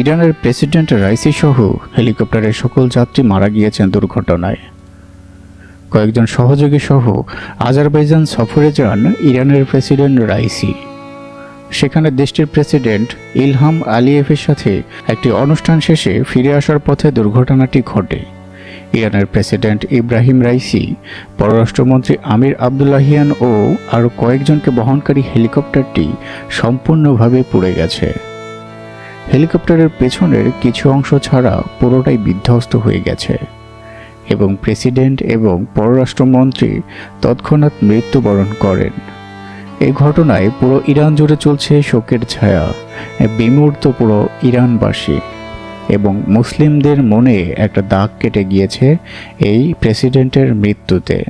ইরানের president Raisi সহ হেলিকপ্টারের সকল যাত্রী মারা গিয়েছেন দুর্ঘটনায়। কয়েকজন সহযোগী সহ আজারবাইজান সফরে যান ইরানের প্রেসিডেন্ট রাইসি। সেখানে দেশটির প্রেসিডেন্ট ইলহাম আলিয়েভের সাথে একটি অনুষ্ঠান শেষে ফিরে আসার পথে দুর্ঘটনাটি ঘটে। ইরানের প্রেসিডেন্ট ইব্রাহিম রাইসি, পররাষ্ট্রমন্ত্রী আমির আবদুল্লাহিয়ান ও আরও কয়েকজনকে বহনকারী হেলিকপ্টারটি সম্পূর্ণভাবে পুড়ে গেছে। হেলিকপ্টারের পেছনের কিছু অংশ ছাড়া পুরোটাই বিধ্বস্ত হয়ে গেছে। এবং প্রেসিডেন্ট এবং পররাষ্ট্রমন্ত্রী তৎক্ষণাৎ মৃত্যুবরণ করেন। এই ঘটনায় পুরো ইরান জুড়ে চলছে শোকের ছায়া বিমূর্ত পুরো ইরানবাসী। এবং মুসলিমদের মনে একটা দাগ কেটে গিয়েছে এই প্রেসিডেন্টের মৃত্যুতে।